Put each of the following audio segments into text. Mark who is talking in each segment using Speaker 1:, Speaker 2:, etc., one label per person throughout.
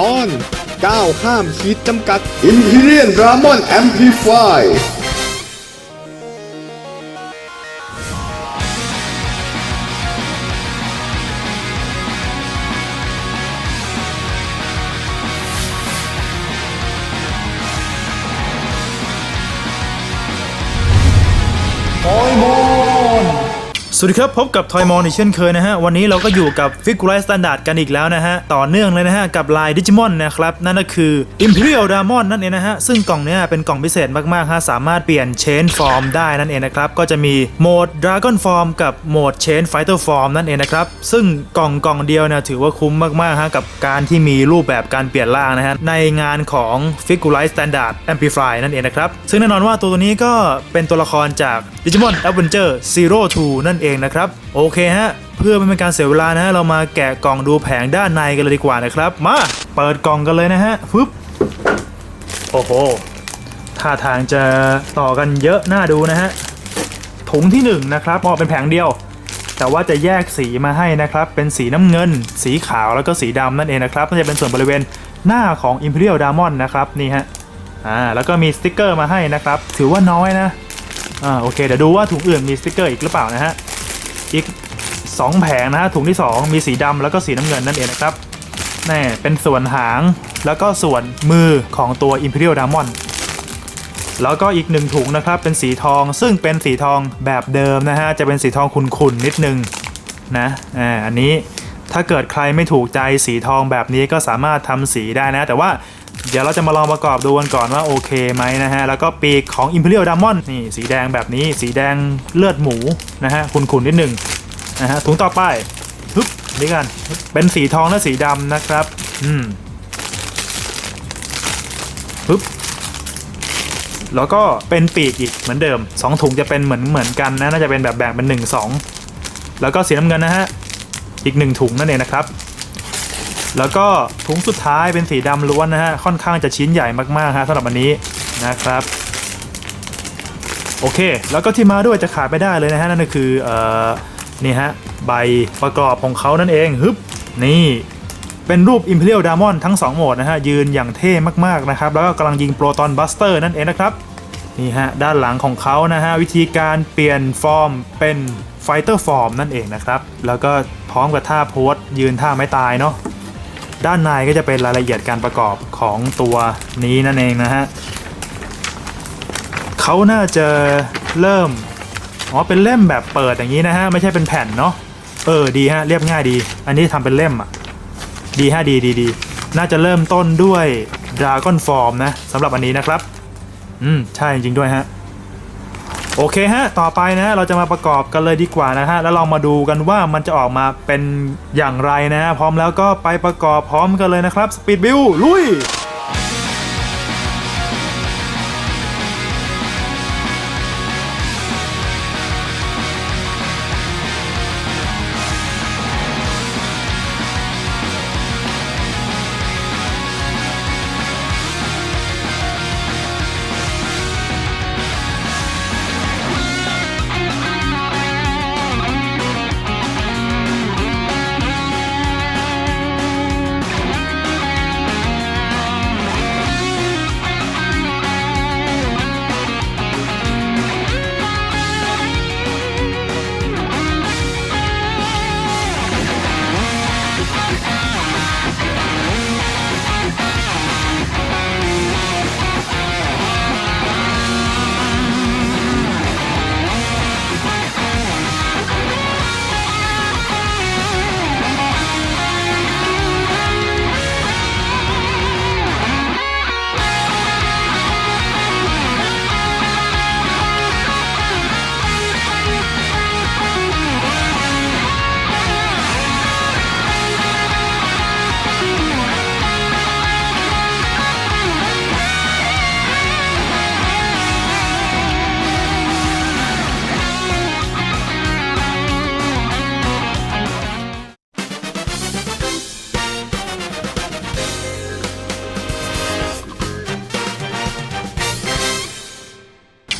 Speaker 1: ตอนก้าวข้ามขีดจำกัด Imperial Dramon Amplify
Speaker 2: สวัสดีครับพบกับทอยมอนอีกเช่นเคยนะฮะ วันนี้เราก็อยู่กับฟิกไร s ์ Standard กันอีกแล้วนะฮะ ต่อเนื่องเลยนะฮะ กับลายดิจิมอนนะครับ นั่นก็คือ Imperial Diamond นั่นเองนะฮะ ซึ่งกล่องเนี้ยเป็นกล่องพิเศษมากๆฮะสามารถเปลี่ยน Chain Form ได้นั่นเองนะครับ ก็จะมีโหมด Dragon Form กับโหมด Chain Fighter Form นั่นเองนะครับ ซึ่งกล่องกล่องเดียวเนี่ยถือว่าคุ้มมากๆฮะกับการที่มีรูปแบบการเปลี่ยนร่างนะฮะในงานของ f i g u r e Standard Amplify นั่นเองนะครับซึ่งแน่นอนว่าตัวนี้ก็เป็นตัวละครจาก Digimon Adventure Zero 2นั่นเองนะครับ โอเคฮะ เพื่อไม่เป็นการเสียเวลานะฮะเรามาแกะกล่องดูแผงด้านในกันเลยดีกว่านะครับ มาเปิดกล่องกันเลยนะฮะฟึบโอ้โหท่าทางจะต่อกันเยอะน่าดูนะฮะถุงที่1นงนะครับมองเป็นแผงเดียว แต่ว่าจะแยกสีมาให้นะครับ เป็นสีน้ำเงิน สีขาวแล้วก็สีดำนั่นเองนะครับน่าจะเป็นส่วนบริเวณหน้าของ Imperial Diamond นะครับนี่ฮะอ่าแล้วก็มีสติกเกอร์มาให้นะครับ ถือว่าน้อยนะอ่าโอเคเดี๋ยวดูว่าถุงอื่นมีสติกเกอร์อีกหรือเปล่านะฮะ อีก 2 แผงนะฮะถุงที่ 2 มีสีดำแล้วก็สีน้ำเงินนั่นเองนะครับแน่เป็นส่วนหางแล้วก็ส่วนมือของตัว Imperial Diamond แล้วก็อีกหนึ่งถุงนะครับเป็นสีทองซึ่งเป็นสีทองแบบเดิมนะฮะจะเป็นสีทองขุ่นๆนิดนึงนะอ่าอันนี้ถ้าเกิดใครไม่ถูกใจสีทองแบบนี้ก็สามารถทำสีได้นะ แต่ว่า เดี๋ยวเราจะมาลองประกอบดูกันก่อนว่าโอเคไหมนะฮะ แล้วก็ปีกของ Imperial Diamond นี่สีแดงแบบนี้สีแดงเลือดหมูนะฮะขุ่นๆนิดหนึ่งนะฮะถุงต่อไปฮึบนี่กันเป็นสีทองและสีดำนะครับ อืมฮึบแล้วก็เป็นปีกอีกเหมือนเดิมสองถุงจะเป็นเหมือนเหมือนกันนะน่าจะเป็นแบบแบ่งเป็นหนึ่งสองแล้วก็สีน้ำเงินนะฮะอีกหนึ่งถุงนั่นเองนะครับ แล้วก็ถุงสุดท้ายเป็นสีดำล้วนนะฮะค่อนข้างจะชิ้นใหญ่มากๆฮะสำหรับอันนี้นะครับโอเค แล้วก็ที่มาด้วยจะขาดไม่ได้เลยนะฮะนั่นก็คือเอ่อนี่ฮะใบประกอบของเขานั่นเองฮึบนี่เป็นรูป Imperial Diamond ทั้ง 2 โหมดนะฮะ ยืนอย่างเท่มากๆนะครับ แล้วก็กำลังยิงโปรตอนบัสเตอร์นั่นเองนะครับ นี่ฮะ ด้านหลังของเขานะฮะ วิธีการเปลี่ยนฟอร์มเป็นไฟเตอร์ฟอร์มนั่นเองนะครับ แล้วก็พร้อมกับท่าโพสยืนท่าไม่ตายเนาะ ด้านในก็จะเป็นรายละเอียดการประกอบของตัวนี้นั่นเองนะฮะเขาน่าจะเริ่มอ๋อเป็นเล่มแบบเปิดอย่างนี้นะฮะไม่ใช่เป็นแผ่นเนาะเออดีฮะเรียบง่ายดี อันนี้ทำเป็นเล่มอะดีฮะดีดีดีน่าจะเริ่มต้นด้วย Dragon Form นะสำหรับอันนี้นะครับ อืม ใช่จริงๆด้วยฮะ โอเคฮะ ต่อไปนะเราจะมาประกอบกันเลยดีกว่านะฮะ แล้วลองมาดูกันว่ามันจะออกมาเป็นอย่างไรนะ พร้อมแล้วก็ไปประกอบพร้อมกันเลยนะครับสปีดบิลลุย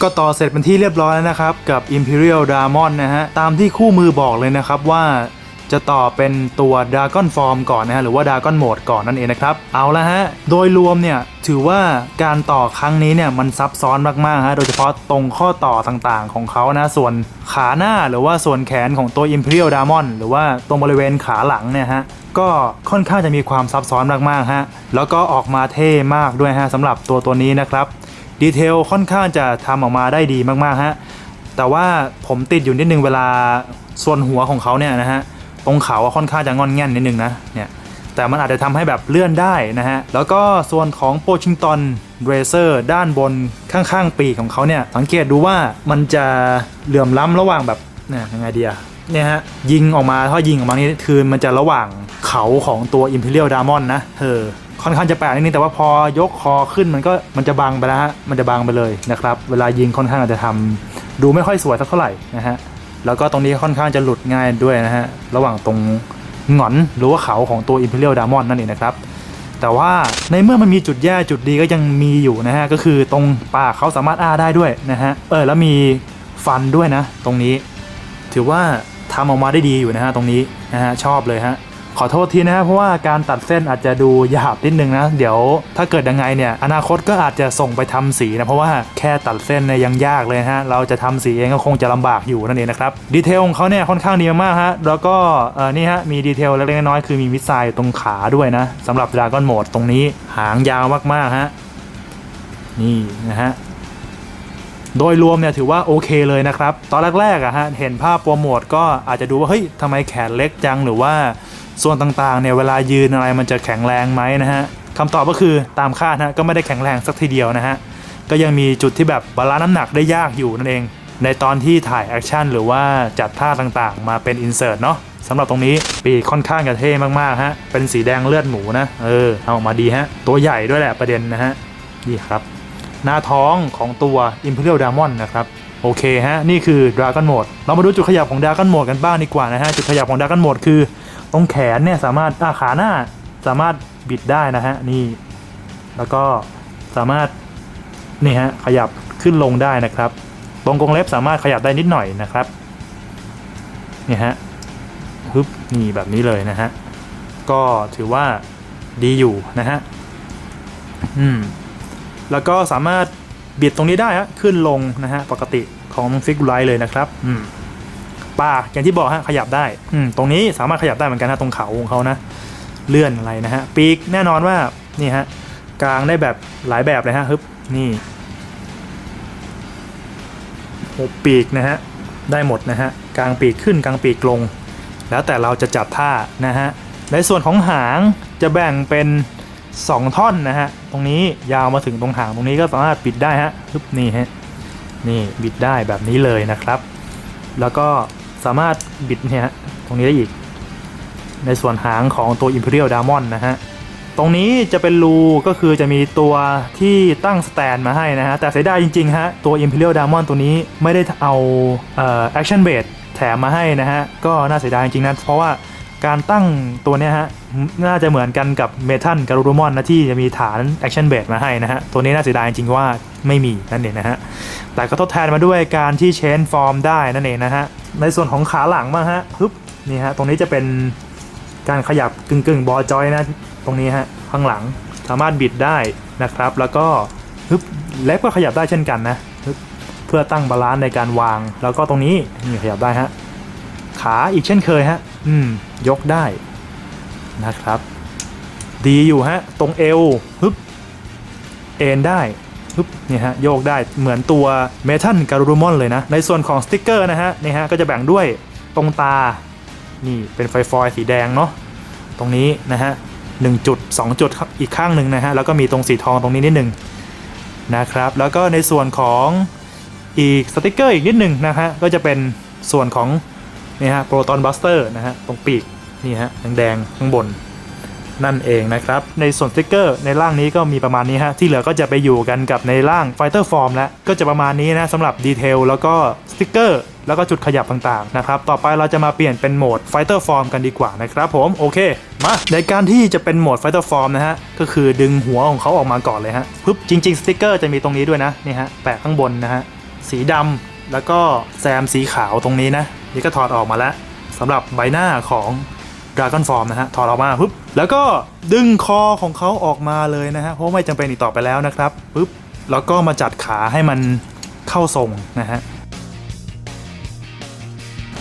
Speaker 2: ก็ต่อเสร็จเป็นที่เรียบร้อยแล้วนะครับ กับ Imperial Diamond นะฮะ ตามที่คู่มือบอกเลยนะครับว่าจะต่อเป็นตัว Dragon Form ก่อนนะฮะ หรือว่า Dragon Mode ก่อนนั่นเองนะครับ เอาละฮะ โดยรวมเนี่ย ถือว่าการต่อครั้งนี้เนี่ย มันซับซ้อนมาก ๆ ฮะ โดยเฉพาะตรงข้อต่อต่างๆ ของเขานะ ส่วนขาหน้าหรือว่าส่วนแขนของตัว Imperial Diamond หรือว่าตรงบริเวณขาหลังเนี่ยฮะก็ค่อนข้างจะมีความซับซ้อนมากๆฮะแล้วก็ออกมาเท่มากด้วยฮะสำหรับตัวตัวนี้นะครับ ดีเทลค่อนข้างจะทำออกมาได้ดีมากๆฮะแต่ว่าผมติดอยู่นิดนึงเวลาส่วนหัวของเขาเนี่ยนะฮะตรงเขาค่อนข้างจะงอนแง่นนิดนึงนะเนี่ยแต่มันอาจจะทำให้แบบเลื่อนได้นะฮะแล้วก็ส่วนของโปชิงตันเรเซอร์ด้านบนข้างๆปีกของเขาเนี่ยสังเกตดูว่ามันจะเหลื่อมล้ำระหว่างแบบเนี่ยยังไงเดีอะเนี่ยฮะยิงออกมาถ้ายิงออกมานี่คือมันจะระหว่างเขาของตัว Imperial Diamond นะเออ ค่อนข้างจะแปลกนิดนึงแต่ว่าพอยกคอขึ้นมันก็มันจะบังไปแล้วฮะมันจะบังไปเลยนะครับ เวลายิงค่อนข้างอาจจะทำดูไม่ค่อยสวยสักเท่าไหร่นะฮะแล้วก็ตรงนี้ค่อนข้างจะหลุดง่ายด้วยนะฮะระหว่างตรงหงอนหรือว่าเขาของตัว Imperial Diamond นั่นเองนะครับแต่ว่าในเมื่อมันมีจุดแย่จุดดีก็ยังมีอยู่นะฮะก็คือตรงปากเขาสามารถอ้าได้ด้วยนะฮะเออแล้วมีฟันด้วยนะ ตรงนี้ ถือว่าทำออกมาได้ดีอยู่นะฮะตรงนี้นะฮะชอบเลยฮะ ขอโทษทีนะฮะเพราะว่าการตัดเส้นอาจจะดูหยาบนิดนึงนะ เดี๋ยวถ้าเกิดยังไงเนี่ยอนาคตก็อาจจะส่งไปทำสีนะเพราะว่าแค่ตัดเส้นเนี่ยยังยากเลยฮะเราจะทำสีเองก็คงจะลำบากอยู่นั่นเองนะครับดีเทลของเขาเนี่ยค่อนข้างดีมากฮะแล้วก็เออนี่ฮะมีดีเทลเล็กๆน้อยๆคือมีมิสไซล์ตรงขาด้วยนะสำหรับดราก้อนโหมดตรงนี้หางยาวมากๆฮะนี่นะฮะโดยรวมเนี่ยถือว่าโอเคเลยนะครับ ตอนแรกๆอะฮะเห็นภาพโปรโมทก็อาจจะดูว่าเฮ้ยทำไมแขนเล็กจังหรือว่า ส่วนต่างๆเนี่ยเวลายืนอะไรมันจะแข็งแรงไหมนะฮะคำตอบก็คือตามคาดนะฮะก็ไม่ได้แข็งแรงสักทีเดียวนะฮะก็ยังมีจุดที่แบบบาลานซ์น้ำหนักได้ยากอยู่นั่นเอง ในตอนที่ถ่ายแอคชั่นหรือว่าจัดท่าต่างๆ มาเป็นอินเสิร์ตเนาะสำหรับตรงนี้ปีกค่อนข้างจะเท่มากๆฮะเป็นสีแดงเลือดหมูนะเออเอาออกมาดีฮะตัวใหญ่ด้วยแหละประเด็นนะฮะนี่ครับหน้าท้องของตัว Imperial Diamond นะครับโอเคฮะ นี่คือ Dragon Mode เรามาดูจุดขยับของ Dragon Mode กันบ้างดีกว่านะฮะ จุดขยับของ Dragon Mode คือ ตรงแขนเนี่ยสามารถอาขาหน้าสามารถบิดได้นะฮะนี่ แล้วก็สามารถนี่ฮะขยับขึ้นลงได้นะครับ ตรงกรงเล็บสามารถขยับได้นิดหน่อยนะครับนี่ฮะฮึบนี่แบบนี้เลยนะฮะก็ถือว่าดีอยู่นะฮะอืมแล้วก็สามารถบิดตรงนี้ได้ฮะขึ้นลงนะฮะปกติของฟิกไลท์เลยนะครับ อืม ปาอย่างที่บอกฮะขยับได้อืมตรงนี้สามารถขยับได้เหมือนกันนะตรงเขาของเขานะเลื่อนอะไรนะฮะปีกแน่นอนว่านี่ฮะกลางได้แบบหลายแบบเลยฮะฮึบนี่โอ้ปีกนะฮะได้หมดนะฮะกลางปีกขึ้นกลางปีกลง แล้วแต่เราจะจัดท่านะฮะในส่วนของหางจะแบ่งเป็น 2 ท่อนนะฮะตรงนี้ยาวมาถึงตรงหางตรงนี้ก็สามารถบิดได้ฮะฮึบนี่ฮะนี่บิดได้แบบนี้เลยนะครับ แล้วก็ สามารถบิดเนี่ยฮะตรงนี้ได้อีก ในส่วนหางของตัว Imperial Diamond นะฮะ ตรงนี้จะเป็นรูก็คือจะมีตัวที่ตั้งสแตนมาให้นะฮะ แต่เสียดายจริงๆฮะ ตัว Imperial Diamond ตัวนี้ไม่ได้เอาเอ่อ Action Base แถมมาให้นะฮะ ก็น่าเสียดายจริงๆนะเพราะว่าการตั้งตัวเนี้ยฮะ น่าจะเหมือนกันกับเมทัลการูรูมอนนะที่จะมีฐาน Action Base มาให้นะฮะ ตัวนี้น่าเสียดายจริงๆว่าไม่มีนั่นเองนะฮะ แต่ก็ทดแทนมาด้วยการที่เชนฟอร์มได้นั่นเองนะฮะ ในส่วนของขาหลังบ้างฮะฮึบนี่ฮะตรงนี้จะเป็นการขยับกึ่งกึ่งบอจอยนะ ตรงนี้ฮะข้างหลังสามารถบิดได้นะครับ แล้วก็ฮึบเล็บก็ขยับได้เช่นกันนะเพื่อตั้งบาลานซ์ในการวาง แล้วก็ตรงนี้นี่ขยับได้ฮะขาอีกเช่นเคยฮะอืมยกได้นะครับ ดีอยู่ฮะตรงเอวฮึบเอ็นได้ ฮึบเนี่ยฮะโยกได้เหมือนตัวเมทัลการูมอนเลยนะ ในส่วนของสติกเกอร์นะฮะนี่ฮะก็จะแบ่งด้วยตรงตา นี่เป็นไฟฟอยสีแดงเนาะตรงนี้นะฮะหนึ่งจุดสองจุดอีกข้างหนึ่งนะฮะแล้วก็มีตรงสีทองตรงนี้นิดหนึ่งนะครับแล้วก็ในส่วนของอีกสติกเกอร์อีกนิดหนึ่งนะฮะก็จะเป็นส่วนของนี่ฮะโปรตอนบัสเตอร์นะฮะตรงปีกนี่ฮะแดงๆข้างบน นั่นเองนะครับ ในส่วนสติกเกอร์ในร่างนี้ก็มีประมาณนี้ฮะ ที่เหลือก็จะไปอยู่กันกับในร่างไฟเตอร์ฟอร์มแล้วก็จะประมาณนี้นะสำหรับดีเทลแล้วก็สติกเกอร์แล้วก็จุดขยับต่างๆนะครับ ต่อไปเราจะมาเปลี่ยนเป็นโหมดไฟเตอร์ฟอร์มกันดีกว่านะครับผม โอเค มา ในการที่จะเป็นโหมดไฟเตอร์ฟอร์มนะฮะ ก็คือดึงหัวของเขาออกมาก่อนเลยฮะปึ๊บ จริง ๆ สติกเกอร์จะมีตรงนี้ด้วยนะ นี่ฮะ แปะข้างบนนะฮะ สีดำ แล้วก็แซมสีขาวตรงนี้นะ นี่ก็ถอดออกมาแล้วสำหรับใบหน้าของ Dragon Form นะฮะถอดออกมาปุ๊บแล้วก็ดึงคอของเขาออกมาเลยนะฮะเพราะไม่จำเป็นอีกต่อไปแล้วนะครับปุ๊บแล้วก็มาจัดขาให้มันเข้าทรงนะฮะ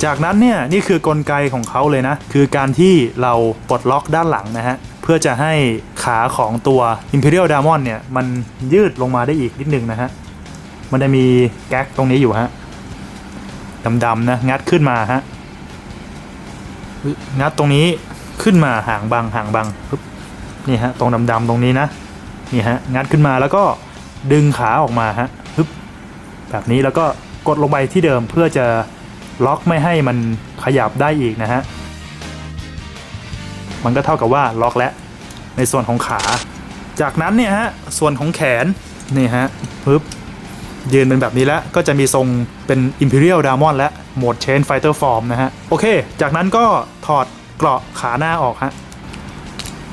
Speaker 2: จากนั้นเนี่ยนี่คือกลไกของเขาเลยนะ คือการที่เราปลดล็อกด้านหลังนะฮะ เพื่อจะให้ขาของตัว Imperial Diamond เนี่ย มันยืดลงมาได้อีกนิดนึงนะฮะ มันจะมีแก๊กตรงนี้อยู่ฮะดำๆนะ งัดขึ้นมาฮะ งัดตรงนี้ขึ้นมาห่างบังห่างบังปึ๊บนี่ฮะตรงดำๆตรงนี้นะนี่ฮะงัดขึ้นมาแล้วก็ดึงขาออกมาฮะปึ๊บแบบนี้แล้วก็กดลงไปที่เดิมเพื่อจะล็อกไม่ให้มันขยับได้อีกนะฮะมันก็เท่ากับว่าล็อกแล้วในส่วนของขา จากนั้นเนี่ยฮะส่วนของแขนนี่ฮะปึ๊บ ยืนเป็นแบบนี้แล้วก็จะมีทรงเป็น Imperial d a m o n และโหมด Chain Fighter Form นะฮะ โอเค จากนั้นก็ถอดเกราะขาหน้าออกฮะ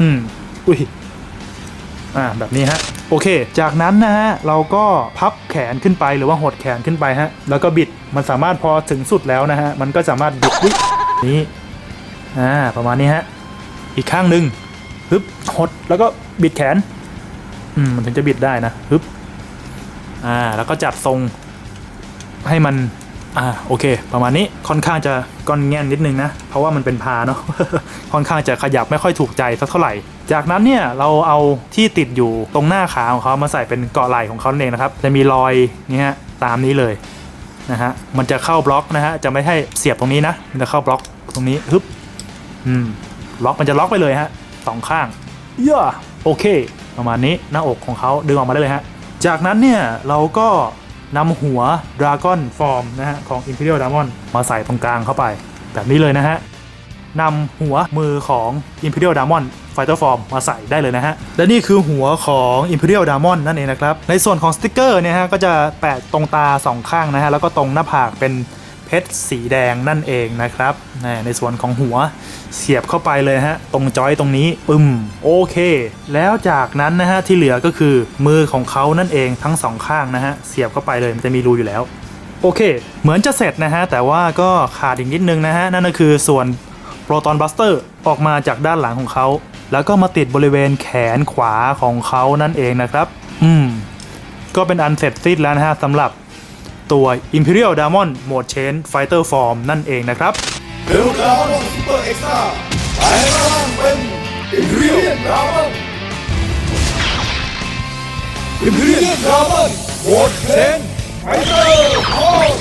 Speaker 2: อืม อุ้ย อ่า แบบนี้ฮะ โอเค จากนั้นนะฮะ เราก็พับแขนขึ้นไปหรือว่าหดแขนขึ้นไปฮะ แล้วก็บิด มันสามารถพอถึงสุดแล้วนะฮะ มันก็สามารถบิดนี้ อ่า ประมาณนี้ฮะ อีกข้างหนึ่งฮึบ หด แล้วก็บิดแขน อืม มันถึงจะบิดได้นะฮึบ อ่าแล้วก็จัดทรงให้มันอ่าโอเค ประมาณนี้ค่อนข้างจะก้อนแง่นนิดนึงนะ เพราะว่ามันเป็นพาเนาะค่อนข้างจะขยับไม่ค่อยถูกใจสักเท่าไหร่ จากนั้นเนี่ยเราเอาที่ติดอยู่ตรงหน้าขาของเขามาใส่เป็นเกาะไหล่ของเขาเองนะครับ จะมีรอยนี่ฮะตามนี้เลยนะฮะมันจะเข้าบล็อกนะฮะจะไม่ให้เสียบตรงนี้นะมันจะเข้าบล็อกตรงนี้ฮึบอืมล็อกมันจะล็อกไปเลยฮะสองข้างเย่าโอเค ประมาณนี้หน้าอกของเขาดึงออกมาได้เลยฮะ จากนั้นเนี่ยเราก็นำหัว Dragon Form นะฮะของ Imperial Diamond มาใส่ตรงกลางเข้าไป แบบนี้เลยนะฮะนำหัวมือของ Imperial Diamond Fighter Form มาใส่ได้เลยนะฮะ และนี่คือหัวของ Imperial Diamond นั่นเองนะครับ ในส่วนของสติกเกอร์เนี่ยฮะก็จะแปะตรงตาสองข้างนะฮะ แล้วก็ตรงหน้าผากเป็น เพชรสีแดงนั่นเองนะครับ ในส่วนของหัวเสียบเข้าไปเลยฮะ ตรงจอยตรงนี้ปึ้มโอเค แล้วจากนั้นนะฮะที่เหลือก็คือมือของเขานั่นเองทั้งสองข้างนะฮะเสียบเข้าไปเลยมันจะมีรูอยู่แล้ว โอเค เหมือนจะเสร็จนะฮะแต่ว่าก็ขาดอีกนิดนึงนะฮะนั่นก็คือส่วน Proton Buster ออกมาจากด้านหลังของเขาแล้วก็มาติดบริเวณแขนขวาของเขานั่นเองนะครับ อืม ก็เป็นอันเสร็จสิ้นแล้วนะฮะสำหรับ ตัว Imperial Diamond Mode Chain Fighter Form นั่นเองนะครับ
Speaker 1: เบลดาวน์ซูเปอร์เอ็กซ์ตร้าแปลงร่างเป็นอิมพีเรียลดรามอนอิมพีเรียลดรามอนโหมดเชนไฟเตอร์ฟอร์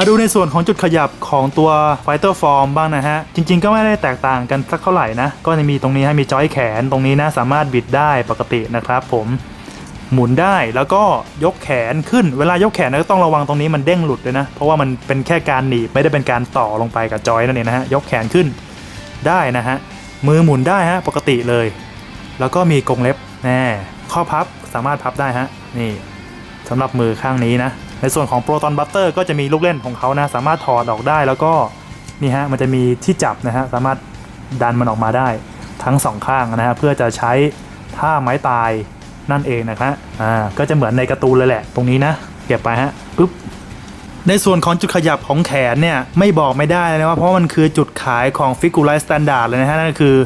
Speaker 2: มาดูในส่วนของจุดขยับของตัว Fighter Form บ้างนะฮะ จริงๆ ก็ไม่ได้แตกต่างกันสักเท่าไหร่นะ ก็จะมีตรงนี้ให้มีจอยแขนตรงนี้นะสามารถบิดได้ปกตินะครับผม หมุนได้แล้วก็ยกแขนขึ้นเวลายกแขนก็ต้องระวังตรงนี้มันเด้งหลุดด้วยนะ เพราะว่ามันเป็นแค่การหนีบไม่ได้เป็นการต่อลงไปกับจอยนั่นเองนะฮะยกแขนขึ้นได้นะฮะมือหมุนได้ฮะปกติเลย แล้วก็มีกรงเล็บแน่ข้อพับสามารถพับได้ฮะนี่สำหรับมือข้างนี้นะ ในส่วนของ Proton Butter ก็จะมีลูกเล่นของเขานะ สามารถถอดออกได้แล้วก็นี่ฮะมันจะมีที่จับนะฮะสามารถดันมันออกมาได้ทั้งสองข้างนะฮะเพื่อจะใช้ท่าไม้ตาย นั่นเองนะครับอ่าก็จะเหมือนในการ์ตูนเลยแหละ ตรงนี้นะเก็บไปฮะปึ๊บในส่วนของจุดขยับของแขนเนี่ยไม่บอกไม่ได้เลยนะว่าเพราะมันคือจุดขายของฟิกูไลสแตนดาร์ดเลยนะฮะนั่นก็คือ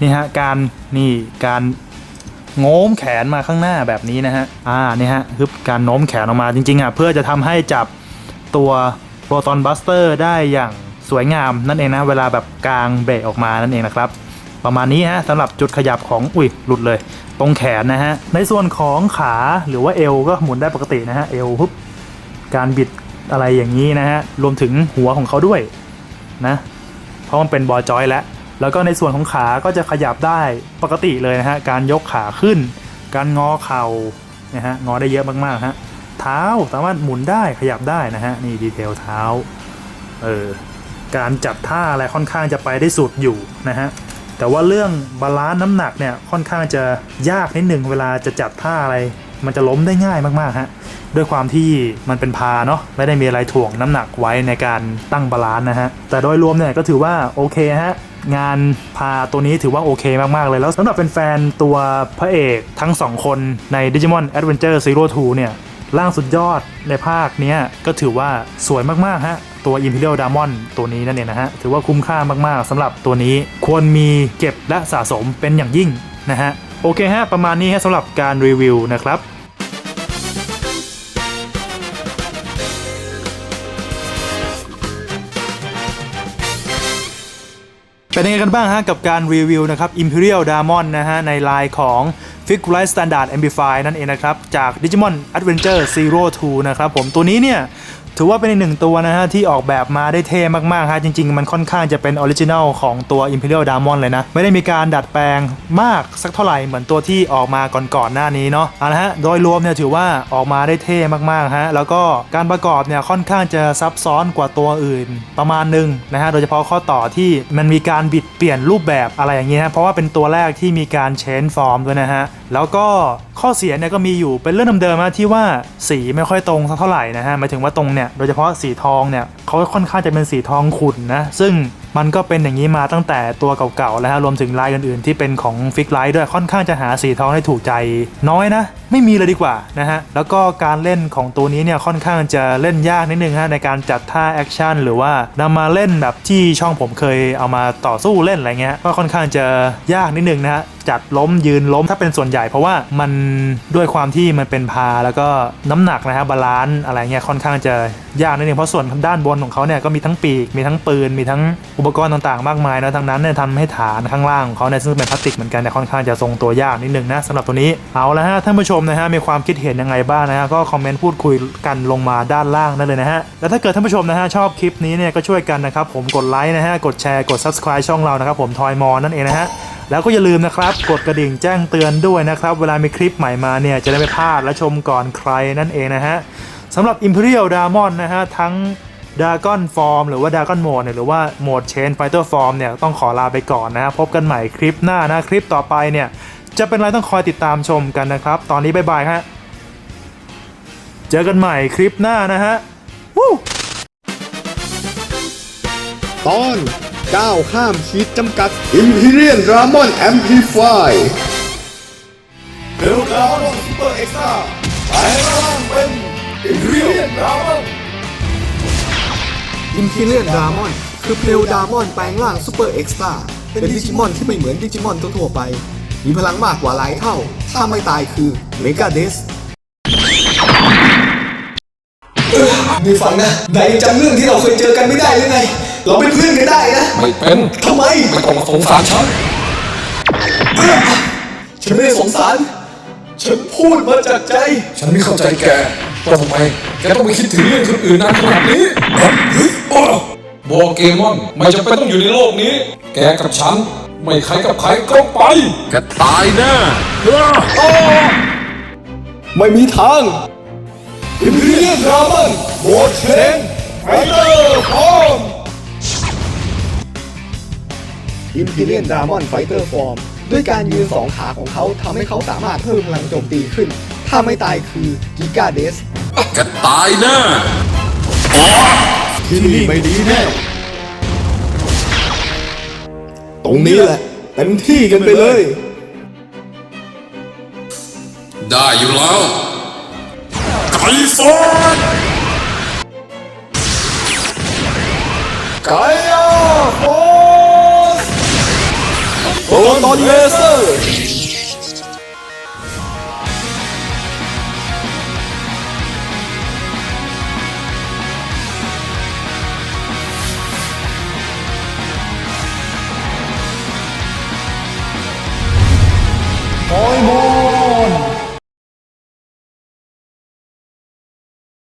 Speaker 2: นี่ฮะการนี่การโง้มแขนมาข้างหน้าแบบนี้นะฮะอ่านี่ฮะคือการโน้มแขนออกมาจริงๆอะเพื่อจะทำให้จับตัวโปรตอนบัสเตอร์ได้อย่างสวยงามนั่นเองนะเวลาแบบกลางเบรกออกมานั่นเองนะครับ ประมาณนี้ฮะสำหรับจุดขยับของอุ้ยหลุดเลย ตรงแขนนะฮะในส่วนของขาหรือว่าเอวก็หมุนได้ปกตินะฮะเอวปุ๊บการบิดอะไรอย่างนี้นะฮะรวมถึงหัวของเขาด้วยนะเพราะมันเป็นบอจอยแล้วแล้วก็ในส่วนของขาก็จะขยับได้ปกติเลยนะฮะการยกขาขึ้น การงอเข่านะฮะงอได้เยอะมากๆฮะเท้าสามารถหมุนได้ขยับได้นะฮะนี่ดีเทลเท้าเออการจัดท่าอะไรค่อนข้างจะไปได้สุดอยู่นะฮะ แต่ว่าเรื่องบาลานซ์น้ำหนักเนี่ยค่อนข้างจะยากนิดหนึ่งเวลาจะจัดท่าอะไร มันจะล้มได้ง่ายมากๆฮะด้วยความที่มันเป็นพาเนาะไม่ได้มีอะไรถ่วงน้ำหนักไว้ในการตั้งบาลานซ์นะฮะแต่โดยรวมเนี่ยก็ถือว่าโอเคฮะงานพาตัวนี้ถือว่าโอเคมาก ๆ เลยแล้วสำหรับแฟนๆตัวพระเอกทั้ง 2 คนใน Digimon Adventure Zero Two เนี่ยร่างสุดยอดในภาคเนี้ยก็ถือว่าสวยมาก ๆ ฮะ ตัว Imperial Diamond ตัวนี้นั่นเองนะฮะ ถือว่าคุ้มค่ามากๆสำหรับตัวนี้ควรมีเก็บและสะสมเป็นอย่างยิ่งนะฮะ โอเคฮะ ประมาณนี้ฮะสำหรับการรีวิวนะครับเป็นยังไงกันบ้างฮะกับการรีวิวนะครับ Imperial Diamond นะฮะในไลน์ของ Figurite Standard Amplify นั่นเองนะครับ จาก Digimon Adventure Zero 2นะครับผมตัวนี้เนี่ย ถือว่าเป็นอีกหนึ่งตัวนะฮะที่ออกแบบมาได้เท่มากๆฮะจริง ๆ มันค่อนข้างจะเป็นออริจินัลของตัว Imperial Diamond เลยนะ ไม่ได้มีการดัดแปลงมากสักเท่าไหร่เหมือนตัวที่ออกมาก่อนๆหน้านี้เนาะเอาละฮะโดยรวมเนี่ยถือว่าออกมาได้เท่มากๆฮะแล้วก็การประกอบเนี่ยค่อนข้างจะซับซ้อนกว่าตัวอื่นประมาณหนึงนะฮะโดยเฉพาะข้อต่อที่มันมีการบิดเปลี่ยนรูปแบบอะไรอย่างนี้ฮะเพราะว่าเป็นตัวแรกที่มีการเชนฟอร์มด้วยนะฮะแล้วก็ข้อเสียเนี่ยก็มีอยู่เป็นเรื่องเดิมๆที่ว่าสีไม่ค่อยตรงสักเท่าไหร่นะฮะหมายถึงว่าตรงเนี่ยโดยเฉพาะสีทองเนี่ยเขาค่อนข้างจะเป็นสีทองขุ่นนะซึ่งมันก็เป็นอย่างนี้มาตั้งแต่ตัวเก่าๆแล้วฮะรวมถึงลายอื่นๆ ที่เป็นของฟิกไลท์ด้วยค่อนข้างจะหาสีทองได้ถูกใจน้อยนะ ไม่มีเลยดีกว่านะฮะแล้วก็การเล่นของตัวนี้เนี่ยค่อนข้างจะเล่นยากนิดนึงฮะในการจัดท่าแอคชั่นหรือว่านำมาเล่นแบบที่ช่องผมเคยเอามาต่อสู้เล่นอะไรเงี้ยก็ค่อนข้างจะยากนิดนึงนะฮะ จัดล้มยืนล้มถ้าเป็นส่วนใหญ่ เพราะว่ามันด้วยความที่มันเป็นพาแล้วก็น้ำหนักนะฮะบบาลานซ์อะไรเงี้ยค่อนข้างจะยากนิดนึงเพราะส่วนด้านบนของเขาเนี่ยก็มีทั้งปีกมีทั้งปืนมีทั้งอุปกรณ์ต่างๆ มากมายนะทั้งนั้นเนี่ยทำให้ฐานข้างล่างของเขาเนี่ยซึ่งเป็นพลาสติกเหมือนกันเนี่ยค่อนข้างจะทรงตัวยากนิดนึงนะสำหรับตัวนี้เอาละฮะท่านผู้ชมนะฮะมีความคิดเห็นยังไงบ้างนะฮะก็คอมเมนต์พูดคุยกันลงมาด้านล่างได้เลยนะฮะแล้วถ้าเกิดท่านผู้ชมนะฮะชอบคลิปนี้เนี่ยก็ช่วยกันนะครับผมกดไลค์นะฮะกดแชร์กด subscribe ช่องเรานะครับผมทอยมอนั่นเองนะฮะ แล้วก็อย่าลืมนะครับ กดกระดิ่งแจ้งเตือนด้วยนะครับ เวลามีคลิปใหม่มาเนี่ย จะได้ไม่พลาดและชมก่อนใครนั่นเองนะฮะสำหรับ Imperial Diamond นะฮะ ทั้ง Dragon Form หรือว่า Dragon Mode เนี่ยหรือว่า Mode Chain Fighter Form เนี่ย ต้องขอลาไปก่อนนะฮะพบกันใหม่คลิปหน้านะคลิปต่อไปเนี่ย จะเป็นอะไรต้องคอยติดตามชมกันนะครับ ตอนนี้บ๊ายบายฮะเจอกันใหม่คลิปหน้านะฮะวู้
Speaker 1: ตอน ก้าวข้ามขีดจำกัด Imperial Dramon Amplify เบลดาวน์ซูเปอร์เอ็กซ์ตร้าแปลงร่างเป็น Imperial Dramon
Speaker 3: อิมพีเรียนดามอนคือเพลวดามอนแปลงร่างซูเปอร์เอ็กซ์ตร้าเป็นดิจิมอนที่ไม่เหมือนดิจิมอนทั่วๆไป มีพลังมากกว่าหลายเท่า ถ้าไม่ตายคือเมกาเดสนี่ฟังนะไหนจำเรื่องที่เราเคยเจอกันไม่ได้หรือไง เราเป็นเพื่อนกันได้นะ
Speaker 4: ไม่เป็น
Speaker 3: ทำไม
Speaker 4: ไม่ต้องมาสงสารฉัน
Speaker 3: ฉันไม่ได้สงสาร ฉันพูดมาจากใจ
Speaker 4: ฉันไม่เข้าใจแกว่าทำไม แกต้องไปคิดถึงเรื่องคนอื่นนานขนาดนี้เฮ้ยโอ้โบเกมอน ไม่จำเป็นต้องอยู่ในโลกนี้ แกกับฉัน ไม่ใครกับใครก็ไป แกตายแน่
Speaker 3: ไม่มีทาง
Speaker 1: Imperial Dramon Mode Chain Fighter Form
Speaker 3: อิม พีเรียนดามอนไฟเตอร์ฟอร์มด้วยการยืนสองขาของเขาทำให้เขาสามารถเพิ่มพลังโจมตีขึ้น ถ้าไม่ตายคือกิกาเดส
Speaker 4: แกตายแน่
Speaker 1: ที่นี่ไม่ดีแน่ ตรงนี้แหละเต็มที่กันไปเลย
Speaker 4: ได้อยู่แล้วไกฟอน
Speaker 1: ไกอาโฟส โป